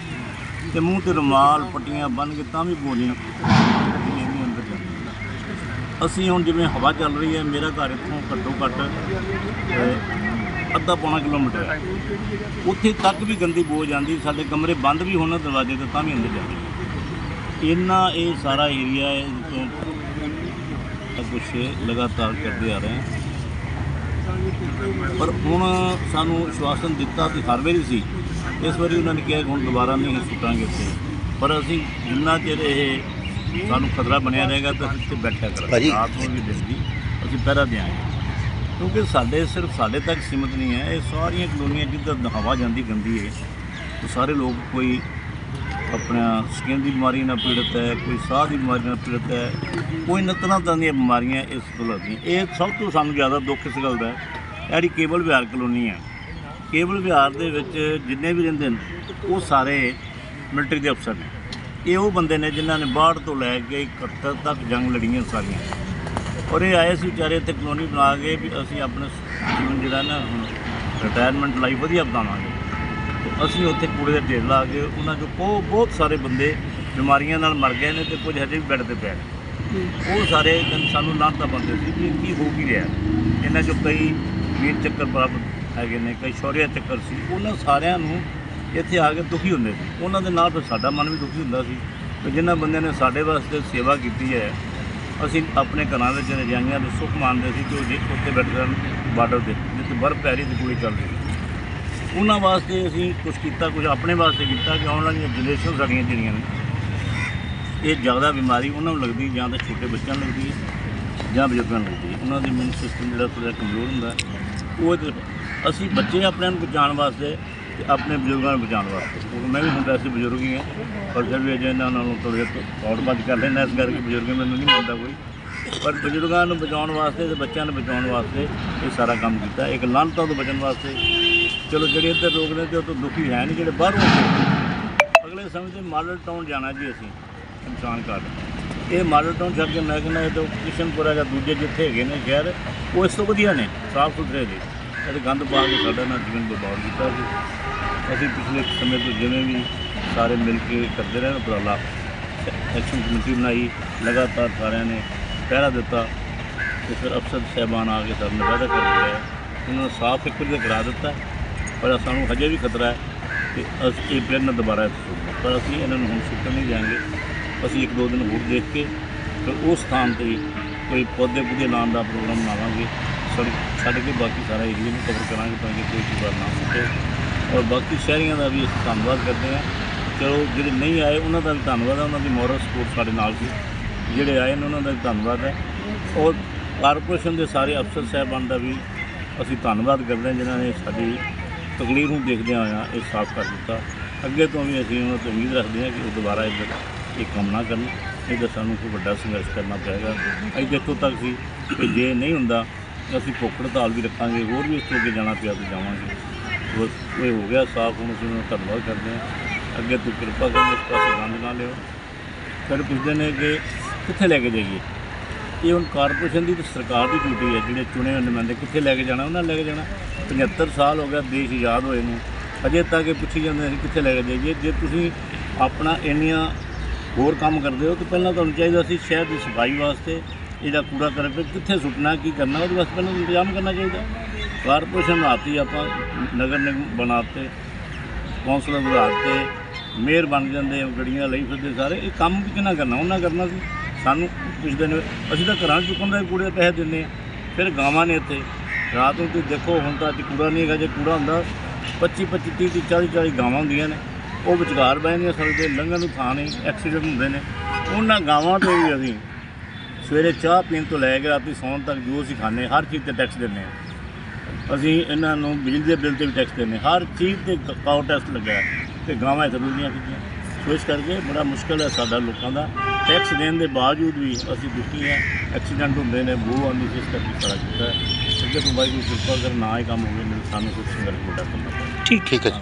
ਤੇ ਮੂੰਹ ਤੇ ਰੁਮਾਲ, ਪੱਟੀਆਂ ਬੰਨ ਕੇ ਤਾਂ ਵੀ ਬੋਲੀਆਂ ਅਸੀਂ ਹੁਣ ਜਿਵੇਂ ਹਵਾ ਚੱਲ ਰਹੀ ਹੈ ਮੇਰਾ ਘਰ ਇੱਥੋਂ ਘੱਟੋ ਘੱਟ ਅਹ, ਅੱਧਾ ਪੌਣਾ ਕਿਲੋਮੀਟਰ ਹੈ। ਉੱਥੇ ਤੱਕ ਵੀ ਗੰਦੀ ਬੋ ਜਾਂਦੀ ਸਾਡੇ ਕਮਰੇ ਬੰਦ ਵੀ ਹੋਣ ਦਰਵਾਜ਼ੇ ਤੇ ਤਾਂ ਵੀ ਅੰਦਰ ਜਾਂਦੀ ਇੰਨਾ ਇਹ ਸਾਰਾ ਏਰੀਆ ਹੈ ਤੋਂ ਕੁਝ ਲਗਾਤਾਰ ਕਰਦੇ ਆ ਰਹੇ ਹਾਂ। ਪਰ ਹੁਣ ਸਾਨੂੰ ਸ਼ਵਾਸਨ ਦਿੱਤਾ ਕਿ ਹਰ ਵਾਰੀ ਸੀ ਇਸ ਵਾਰੀ ਉਹਨਾਂ ਨੇ ਕਿਹਾ ਕਿ ਹੁਣ ਦੁਬਾਰਾ ਨਹੀਂ ਸੁੱਟਾਂਗੇ ਇੱਥੇ ਪਰ ਅਸੀਂ ਜਿੰਨਾ ਚਿਰ ਇਹ ਸਾਨੂੰ ਖਤਰਾ ਬਣਿਆ ਰਹੇਗਾ ਤਾਂ ਅਸੀਂ ਇੱਥੇ ਬੈਠਿਆ ਕਰਾਂਗੇ। ਰਾਤ ਨੂੰ ਵੀ ਦਿਨ ਵੀ ਅਸੀਂ ਪਹਿਰਾ ਦਿਆਂਗੇ। ਕਿਉਂਕਿ ਸਾਡੇ ਸਿਰਫ ਸਾਡੇ ਤੱਕ ਸੀਮਤ ਨਹੀਂ ਹੈ ਇਹ ਸਾਰੀਆਂ ਕਲੋਨੀਆਂ ਜਿੱਧਰ ਹਵਾ ਜਾਂਦੀ ਗੰਦੀ ਹੈ ਉਹ ਸਾਰੇ ਲੋਕ ਕੋਈ ਆਪਣਾ ਸਕਿਨ ਦੀ ਬਿਮਾਰੀ ਨਾਲ ਪੀੜਤ ਹੈ ਕੋਈ ਸਾਹ ਦੀ ਬਿਮਾਰੀ ਨਾਲ ਪੀੜਤ ਹੈ ਕੋਈ ਨਤਨਾ ਤਰ੍ਹਾਂ ਦੀਆਂ ਬਿਮਾਰੀਆਂ ਇਸ ਤੋਂ ਲੱਗਦੀਆਂ। ਇਹ ਸਭ ਤੋਂ ਸਾਨੂੰ ਜ਼ਿਆਦਾ ਦੁੱਖ ਇਸ ਗੱਲ ਦਾ ਹੈ। ਜਿਹੜੀ ਕੇਬਲ ਵਿਹਾਰ ਕਲੋਨੀ ਹੈ ਕੇਬਲ ਵਿਹਾਰ ਦੇ ਵਿੱਚ ਜਿੰਨੇ ਵੀ ਰਹਿੰਦੇ ਨੇ ਉਹ ਸਾਰੇ ਮਿਲਟਰੀ ਦੇ ਅਫਸਰ ਨੇ। ਇਹ ਉਹ ਬੰਦੇ ਨੇ ਜਿਨ੍ਹਾਂ ਨੇ ਬਾਹਰ ਤੋਂ ਲੈ ਕੇ 71 ਤੱਕ ਜੰਗ ਲੜੀਆਂ ਸਾਰੀਆਂ। ਔਰ ਇਹ ਆਏ ਸੀ ਵਿਚਾਰੇ ਇੱਥੇ ਕਲੋਨੀ ਬਣਾ ਕੇ ਵੀ ਅਸੀਂ ਆਪਣਾ ਜੀਵਨ ਜਿਹੜਾ ਨਾ ਹੁਣ ਰਿਟਾਇਰਮੈਂਟ ਲਾਈਫ ਵਧੀਆ ਬਣਾਵਾਂਗੇ। ਤੇ ਅਸੀਂ ਉੱਥੇ ਕੂੜੇ ਦੇ ਢੇਰ ਲਾ ਕੇ ਉਹਨਾਂ ਚੋਂ ਬਹੁਤ ਬਹੁਤ ਸਾਰੇ ਬੰਦੇ ਬਿਮਾਰੀਆਂ ਨਾਲ ਮਰ ਗਏ ਨੇ ਤੇ ਕੁਝ ਹਜੇ ਵੀ ਬੈੱਡ ਤੇ ਪਏ ਨੇ। ਉਹ ਸਾਰੇ ਕਹਿੰਦੇ ਸਾਨੂੰ ਲਾਂਤਾ ਬੰਦੇ ਸੀ ਵੀ ਕੀ ਹੋ ਕੀ ਰਿਹਾ ਇਹਨਾਂ ਚੋਂ ਕਈ ਵੀਰ ਚੱਕਰ ਪ੍ਰਾਪਤ ਹੈਗੇ ਨੇ, ਕਈ ਸ਼ੌਰਿਆ ਚੱਕਰ ਸੀ। ਉਹਨਾਂ ਸਾਰਿਆਂ ਨੂੰ ਇੱਥੇ ਆ ਕੇ ਦੁਖੀ ਹੁੰਦੇ ਸੀ। ਉਹਨਾਂ ਦੇ ਨਾਲ ਫਿਰ ਸਾਡਾ ਮਨ ਵੀ ਦੁਖੀ ਹੁੰਦਾ ਸੀ ਕਿ ਜਿਨ੍ਹਾਂ ਬੰਦਿਆਂ ਨੇ ਸਾਡੇ ਵਾਸਤੇ ਸੇਵਾ ਕੀਤੀ ਹੈ, ਅਸੀਂ ਆਪਣੇ ਘਰਾਂ ਵਿੱਚ ਰਜਾਈਆਂ ਦੇ ਸੁੱਖ ਮੰਨਦੇ ਸੀ ਕਿ ਉਹ ਜੇ ਉੱਤੇ ਬੈਠ ਸਨ ਬਾਰਡਰ ਤੇ, ਜਿੱਥੇ ਬਰਫ਼ ਪੈ ਰਹੀ ਤੇ ਗੋਲੀ ਚੱਲ ਰਹੀ। ਉਹਨਾਂ ਵਾਸਤੇ ਅਸੀਂ ਕੁਝ ਕੀਤਾ ਕੁਝ ਆਪਣੇ ਵਾਸਤੇ ਕੀਤਾ ਕਿ ਆਉਣ ਵਾਲੀਆਂ ਜਨਰੇਸ਼ਨ ਸਾਡੀਆਂ ਜਿਹੜੀਆਂ ਨੇ, ਇਹ ਜ਼ਿਆਦਾ ਬਿਮਾਰੀ ਉਹਨਾਂ ਨੂੰ ਲੱਗਦੀ, ਜਾਂ ਤਾਂ ਛੋਟੇ ਬੱਚਿਆਂ ਨੂੰ ਲੱਗਦੀ ਹੈ, ਜਾਂ ਬਜ਼ੁਰਗਾਂ ਨੂੰ ਲੱਗਦੀ ਹੈ। ਉਹਨਾਂ ਦੀ ਇਮਿਊਨ ਸਿਸਟਮ ਜਿਹੜਾ ਥੋੜ੍ਹਾ ਕਮਜ਼ੋਰ ਹੁੰਦਾ, ਉਹ ਅਸੀਂ ਬੱਚੇ ਆਪਣੇ ਨੂੰ ਬਚਾਉਣ ਵਾਸਤੇ ਤੇ ਆਪਣੇ ਬਜ਼ੁਰਗਾਂ ਨੂੰ ਬਚਾਉਣ ਵਾਸਤੇ। ਕਿਉਂਕਿ ਮੈਂ ਵੀ ਹੁਣ ਵੈਸੇ ਬਜ਼ੁਰਗ ਹੀ ਹਾਂ, ਪਰ ਫਿਰ ਵੀ ਅਜੇ ਇਹਨਾਂ ਨਾਲੋਂ ਥੋੜ੍ਹੇ ਔੜ ਭੱਜ ਕਰ ਲੈਂਦਾ, ਇਸ ਕਰਕੇ ਬਜ਼ੁਰਗ ਮੈਨੂੰ ਨਹੀਂ ਮੰਨਦਾ ਕੋਈ। ਪਰ ਬਜ਼ੁਰਗਾਂ ਨੂੰ ਬਚਾਉਣ ਵਾਸਤੇ ਤੇ ਬੱਚਿਆਂ ਨੂੰ ਬਚਾਉਣ ਵਾਸਤੇ ਇਹ ਸਾਰਾ ਕੰਮ ਕੀਤਾ। ਇੱਕ ਲਾਂਤਾਂ ਤੋਂ ਬਚਣ ਵਾਸਤੇ। ਚਲੋ ਜਿਹੜੇ ਇੱਧਰ ਲੋਕ ਨੇ ਤੇ ਉਹ ਤੋਂ ਦੁਖੀ ਹੈ ਨਹੀਂ, ਜਿਹੜੇ ਬਾਹਰੋਂ ਅਗਲੇ ਸਮੇਂ ਤੇ ਮਾਡਲ ਟਾਊਨ ਜਾਣਾ ਜੀ ਅਸੀਂ ਸ਼ਮਸ਼ਾਨ ਘਾਟ ਇਹ ਮਾਡਲ ਟਾਊਨ ਛੱਡ ਕੇ ਮੈਂ ਕਹਿੰਦਾ ਇਹ ਤਾਂ ਕਿਸ਼ਨਪੁਰਾ ਜਾਂ ਦੂਜੇ ਜਿੱਥੇ ਹੈਗੇ ਨੇ ਸ਼ਹਿਰ, ਉਹ ਇਸ ਤੋਂ ਵਧੀਆ ਨੇ, ਸਾਫ਼ ਸੁਥਰੇ ਨੇ। ਇਹ ਗੰਦ ਪਾ ਕੇ ਸਾਡਾ ਨਾ ਜੀਵਨ ਬਰਬਾਦ ਕੀਤਾ ਸੀ ਅਸੀਂ ਪਿਛਲੇ ਸਮੇਂ ਤੋਂ ਜਿਵੇਂ ਵੀ ਸਾਰੇ ਮਿਲ ਕੇ ਕਰਦੇ ਰਹੇ ਉਪਰਾਲਾ, ਐਕਸ਼ਨ ਕਮੇਟੀ ਬਣਾਈ, ਲਗਾਤਾਰ ਸਾਰਿਆਂ ਨੇ ਪਹਿਰਾ ਦਿੱਤਾ ਤੇ ਫਿਰ ਅਫਸਰ ਸਾਹਿਬਾਨ ਆ ਕੇ ਸਾਨੂੰ ਵਾਅਦਾ ਕਰ ਗਏ ਉਹਨਾਂ ਨੂੰ ਸਾਫ਼ ਇੱਕ ਵਾਰੀ ਕਰਾ ਦਿੱਤਾ, ਪਰ ਸਾਨੂੰ ਹਜੇ ਵੀ ਖਤਰਾ ਹੈ ਕਿ ਅਸੀਂ, ਇਹ ਫਿਰ ਨਾ ਦੁਬਾਰਾ ਇੱਥੇ ਪਰ ਅਸੀਂ ਇਹਨਾਂ ਨੂੰ ਹੁਣ ਸੁੱਟਣ ਨਹੀਂ ਜਾਵਾਂਗੇ ਅਸੀਂ ਇੱਕ ਦੋ ਦਿਨ ਹੋਰ ਦੇਖ ਕੇ ਫਿਰ ਉਸ ਸਥਾਨ ਤੇ ਕੋਈ ਪੌਦੇ ਪੁਦੇ ਲਾਉਣ ਦਾ ਪ੍ਰੋਗਰਾਮ ਬਣਾਵਾਂਗੇ। ਸੜਕ ਛੱਡ ਕੇ ਬਾਕੀ ਸਾਰਾ ਏਰੀਆ ਨੂੰ ਕਵਰ ਕਰਾਂਗੇ ਤਾਂ ਕਿ ਕੋਈ ਚੀਜ਼ ਨਾ ਸੁੱਟੇ ਔਰ ਬਾਕੀ ਸ਼ਹਿਰੀਆਂ ਦਾ ਵੀ ਅਸੀਂ ਧੰਨਵਾਦ ਕਰਦੇ ਹਾਂ। ਚਲੋ, ਜਿਹੜੇ ਨਹੀਂ ਆਏ, ਉਹਨਾਂ ਦਾ ਵੀ ਧੰਨਵਾਦ ਹੈ। ਉਹਨਾਂ ਦੀ ਮੋਰਲ ਸਪੋਰਟ ਸਾਡੇ ਨਾਲ ਸੀ। ਜਿਹੜੇ ਆਏ ਨੇ, ਉਹਨਾਂ ਦਾ ਵੀ ਧੰਨਵਾਦ ਹੈ। ਔਰ ਕਾਰਪੋਰੇਸ਼ਨ ਦੇ ਸਾਰੇ ਅਫਸਰ ਸਾਹਿਬਾਨ ਦਾ ਵੀ ਅਸੀਂ ਧੰਨਵਾਦ ਕਰਦੇ ਹਾਂ, ਜਿਨ੍ਹਾਂ ਨੇ ਸਾਡੀ ਤਕਲੀਫ ਨੂੰ ਦੇਖਦਿਆਂ ਹੋਇਆਂ ਇਹ ਸਾਫ਼ ਕਰ ਦਿੱਤਾ। ਅੱਗੇ ਤੋਂ ਵੀ ਅਸੀਂ ਉਹਨਾਂ ਤੋਂ ਉਮੀਦ ਰੱਖਦੇ ਹਾਂ ਕਿ ਉਹ ਦੁਬਾਰਾ ਇੱਧਰ ਇਹ ਕੰਮ ਨਾ ਕਰਨ। ਇਹਦਾ ਸਾਨੂੰ ਕੋਈ ਵੱਡਾ ਸੰਘਰਸ਼ ਕਰਨਾ ਪਏਗਾ। ਅਸੀਂ ਇੱਥੋਂ ਤੱਕ ਸੀ ਕਿ ਜੇ ਨਹੀਂ ਹੁੰਦਾ ਅਸੀਂ ਭੁੱਖ ਹੜਤਾਲ ਵੀ ਰੱਖਾਂਗੇ, ਹੋਰ ਵੀ ਉਸ ਤੋਂ ਅੱਗੇ ਜਾਣਾ ਪਿਆ ਤਾਂ ਜਾਵਾਂਗੇ। ਬਸ ਇਹ ਹੋ ਗਿਆ, ਸਾਫ਼ ਹੁਣ ਅਸੀਂ ਉਹਨਾਂ ਦਾ ਧੰਨਵਾਦ ਕਰਦੇ ਹਾਂ। ਅੱਗੇ ਤੋਂ ਕਿਰਪਾ ਕਰਕੇ ਇਸ ਪਾਸੇ ਗੰਦ ਨਾ ਲਿਓ। ਫਿਰ ਪੁੱਛਦੇ ਨੇ ਕਿ ਕਿੱਥੇ ਲੈ ਕੇ ਜਾਈਏ? ਇਹ ਹੁਣ ਕਾਰਪੋਰੇਸ਼ਨ ਦੀ ਤੇ ਸਰਕਾਰ ਦੀ ਡਿਊਟੀ ਹੈ, ਜਿਹੜੇ ਚੁਣੇ ਹੋਏ ਨੁਮਾਇੰਦੇ ਕਿੱਥੇ ਲੈ ਕੇ ਜਾਣਾ, ਉਹਨਾਂ ਨੇ ਲੈ ਕੇ ਜਾਣਾ। 75 ਸਾਲ ਹੋ ਗਿਆ ਦੇਸ਼ ਆਜ਼ਾਦ ਹੋਏ ਨੂੰ। ਅਜੇ ਤੱਕ ਇਹ ਪੁੱਛੀ ਜਾਂਦੇ ਨੇ ਕਿੱਥੇ ਲੈ ਕੇ ਜਾਈਏ। ਜੇ ਤੁਸੀਂ ਆਪਣਾ ਇੰਨੀਆਂ ਹੋਰ ਕੰਮ ਕਰਦੇ ਹੋ, ਤਾਂ ਪਹਿਲਾਂ ਤੁਹਾਨੂੰ ਚਾਹੀਦਾ ਸੀ ਸ਼ਹਿਰ ਦੀ ਸਫ਼ਾਈ ਵਾਸਤੇ ਇਹਦਾ ਕੂੜਾ ਕਰਕਟ ਕਿੱਥੇ ਸੁੱਟਣਾ ਕੀ ਕਰਨਾ? ਉਹਦੇ ਵਾਸਤੇ ਪਹਿਲਾਂ ਇੰਤਜ਼ਾਮ ਕਰਨਾ ਚਾਹੀਦਾ। ਕਾਰਪੋਰੇਸ਼ਨ ਬਣਾਤੀ ਆਪਾਂ ਨਗਰ ਨਿਗਮ ਬਣਾਤੇ ਕੌਂਸਲਰ ਵਧਾਤੇ ਮੇਅਰ ਬਣ ਜਾਂਦੇ ਆ, ਗੱਡੀਆਂ ਲਈ ਫਿਰਦੇ ਸਾਰੇ। ਇਹ ਕੰਮ ਵੀ ਕਿੰਨਾ ਕਰਨਾ? ਉਹਨਾਂ ਕਰਨਾ ਸੀ। ਸਾਨੂੰ ਪੁੱਛਦੇ ਦਿਨ ਅਸੀਂ ਤਾਂ ਘਰਾਂ 'ਚ ਚੁੱਕਣ ਦਾ ਕੂੜੇ ਦੇ ਪੈਸੇ ਦਿੰਦੇ ਆ। ਫਿਰ ਗਾਵਾਂ ਨੇ ਇੱਥੇ। ਰਾਤ ਨੂੰ ਤੁਸੀਂ ਦੇਖੋ ਹੁਣ ਤਾਂ ਅੱਜ ਕੂੜਾ ਨਹੀਂ ਹੈਗਾ ਜੇ ਕੂੜਾ ਹੁੰਦਾ 25 25 30 30 40 40 ਗਾਵਾਂ ਹੁੰਦੀਆਂ ਨੇ। ਉਹ ਵਿਚਕਾਰ ਬਹਿੰਦੀਆਂ ਸੜਕ ਤੇ ਲੰਘਣ ਨੂੰ ਥਾਂ ਨਹੀਂ ਐਕਸੀਡੈਂਟ ਹੁੰਦੇ ਨੇ। ਉਹਨਾਂ ਗਾਵਾਂ ਤੇ ਵੀ ਅਸੀਂ ਸਵੇਰੇ ਚਾਹ ਪੀਣ ਤੋਂ ਲੈ ਕੇ ਰਾਤੀ ਸੌਣ ਤੱਕ ਜੋ ਅਸੀਂ ਖਾਂਦੇ ਹਰ ਚੀਜ਼ ਤੇ ਟੈਕਸ ਦਿੰਦੇ ਹਾਂ। ਅਸੀਂ ਇਹਨਾਂ ਨੂੰ ਬਿਜਲੀ ਦੇ ਬਿੱਲ ਤੇ ਵੀ ਟੈਕਸ ਦਿੰਦੇ। ਹਰ ਚੀਜ਼ ਤੇ ਕਾਉ ਟੈਕਸ ਲੱਗਿਆ ਹੈ ਤੇ ਗਾਵਾਂ ਇੱਥੇ ਰੁਲਦੀਆਂ ਫਿਰਦੀਆਂ ਸੋ ਇਸ ਕਰਕੇ ਬੜਾ ਮੁਸ਼ਕਲ ਹੈ ਸਾਡਾ ਲੋਕਾਂ ਦਾ। ਟੈਕਸ ਦੇਣ ਦੇ ਬਾਵਜੂਦ ਵੀ ਅਸੀਂ ਦੁਖੀ ਹਾਂ। ਐਕਸੀਡੈਂਟ ਹੁੰਦੇ ਨੇ ਬੂ ਆਉਂਦੀ ਸੀ ਇਸ ਕਰਕੇ ਸਾਰਾ ਕੀਤਾ ਅੱਗੇ ਤੋਂ ਬਾਈ ਕੋਈ ਕਿਰਪਾ ਕਰ ਨਾ ਹੀ ਕੰਮ ਹੋਵੇ ਨਹੀਂ ਤਾਂ ਸਾਨੂੰ ਕੁਝ ਸੰਘਰਸ਼ ਵੱਡਾ ਕਰਨਾ। ਠੀਕ ਠੀਕ ਹੈ